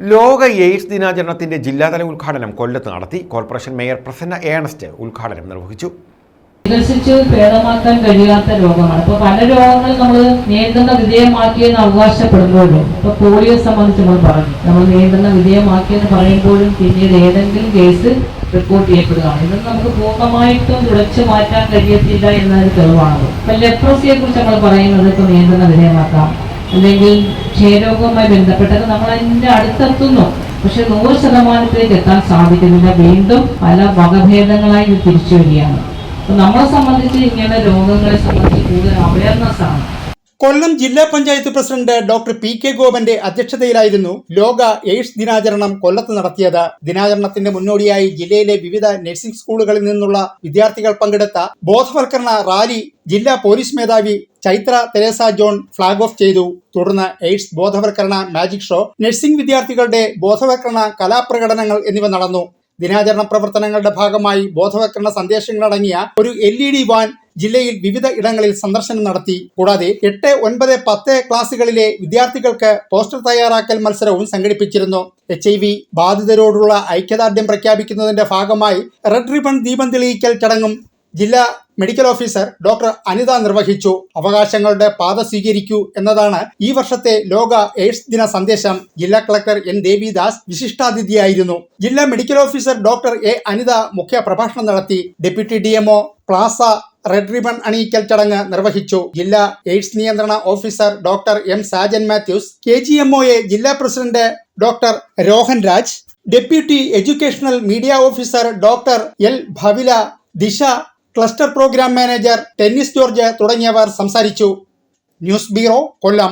ലോക എയ്ഡ്സ് ദിനാചരണത്തിന്റെ ജില്ലാതല ഉദ്ഘാടനം കൊല്ലത്ത് നടത്തി കോർപ്പറേഷൻ മേയർ പ്രസന്ന ഏണസ്റ്റ് ഉദ്ഘാടനം നിർവഹിച്ചു. ചികിത്സിച്ച് ഭേദമാക്കാൻ കഴിയാത്ത രോഗമാണ്. ഇപ്പൊ പല രോഗങ്ങൾ നമ്മൾ നിയന്ത്രണ വിധേയമാക്കിയെന്ന് അവകാശപ്പെടുമ്പോഴും ഇപ്പൊ പോളിയോ സംബന്ധിച്ച് നമ്മൾ പറഞ്ഞു. നമ്മൾ നിയന്ത്രണ വിധേയമാക്കിയെന്ന് പറയുമ്പോഴും പിന്നീട് ഏതെങ്കിലും കേസ് റിപ്പോർട്ട് ചെയ്യപ്പെടുകയാണ്. ഇത് നമുക്ക് പൂർണമായിട്ടും തുടച്ചു മാറ്റാൻ കഴിയത്തില്ല എന്നതിന് തെളിവാണത്. ഇപ്പൊ ലെപ്രോസിയെ കുറിച്ച് നമ്മൾ പറയുന്നത് ഇപ്പൊ നിയന്ത്രണ വിധേയമാക്കാം. അല്ലെങ്കിൽ ക്ഷയരോഗവുമായി ബന്ധപ്പെട്ടത് നമ്മൾ അതിന്റെ അടുത്തെത്തുന്നു. പക്ഷെ നൂറ് ശതമാനത്തിലേക്ക് എത്താൻ സാധിക്കുന്നില്ല. വീണ്ടും പല വകഭേദങ്ങളായി ഇത് തിരിച്ചു വരികയാണ്. നമ്മളെ സംബന്ധിച്ച് ഇങ്ങനെ രോഗങ്ങളെ സംബന്ധിച്ച് കൂടുതൽ അവയർനെസ് ആണ്. കൊല്ലം ജില്ലാ panchayat president doctor P K ഗോപന്റെ അധ്യക്ഷതയിലായിരുന്നു ലോക എയ്ഡ്സ് ദിനാചരണം കൊല്ലത്ത് നടത്തിയത്. ദിനാചരണത്തിന്റെ മുന്നോടിയായി ജില്ലയിലെ വിവിധ നഴ്സിംഗ് സ്കൂളുകളിൽ നിന്നുള്ള വിദ്യാർത്ഥികൾ പങ്കെടുത്ത ബോധവൽക്കരണ റാലി ജില്ലാ പോലീസ് മേധാവി Chaitra Teresa John flag off ചെയ്തു. തുടർന്ന് എയ്ഡ്സ് ബോധവൽക്കരണ മാജിക് ഷോ നഴ്സിംഗ് വിദ്യാർത്ഥികളുടെ ബോധവൽക്കരണ കലാപ്രകടനങ്ങൾ എന്നിവ നടന്നു. ദിനാചരണ പ്രവർത്തനങ്ങളുടെ ഭാഗമായി ബോധവൽക്കരണ സന്ദേശങ്ങളടങ്ങിയ ഒരു എൽ ഇ ഡി വാൻ ജില്ലയിൽ വിവിധ ഇടങ്ങളിൽ സന്ദർശനം നടത്തി. കൂടാതെ എട്ട് ഒൻപത് പത്ത് ക്ലാസുകളിലെ വിദ്യാർത്ഥികൾക്ക് പോസ്റ്റർ തയ്യാറാക്കൽ മത്സരവും സംഘടിപ്പിച്ചിരുന്നു. എച്ച് ഐ വി ബാധിതരോടുള്ള ഐക്യദാർഢ്യം പ്രഖ്യാപിക്കുന്നതിന്റെ ഭാഗമായി റെഡ് റിബൺ ദീപം തെളിയിക്കൽ ചടങ്ങും ജില്ലാ മെഡിക്കൽ ഓഫീസർ ഡോക്ടർ അനിത നിർവഹിച്ചു. അവകാശങ്ങളുടെ പാത സ്വീകരിക്കൂ എന്നതാണ് ഈ വർഷത്തെ ലോക എയ്ഡ്സ് ദിന സന്ദേശം. ജില്ലാ കളക്ടർ എൻ ദേവിദാസ് വിശിഷ്ടാതിഥിയായിരുന്നു. ജില്ലാ medical officer doctor A Anitha മുഖ്യ പ്രഭാഷണം നടത്തി ഡെപ്യൂട്ടി ഡി എംഒ പ്ലാസ റെഡ് റിബൺ അണിയിക്കൽ ചടങ്ങ് നിർവഹിച്ചു. ജില്ലാ എയ്ഡ്സ് നിയന്ത്രണ officer doctor M Sajan Mathews K G M ജില്ലാ president doctor Rohan Raj deputy educational media officer doctor L Bhavila Disha cluster programme manager Dennis George തുടങ്ങിയവർ സംസാരിച്ചു. News bureau Kollam.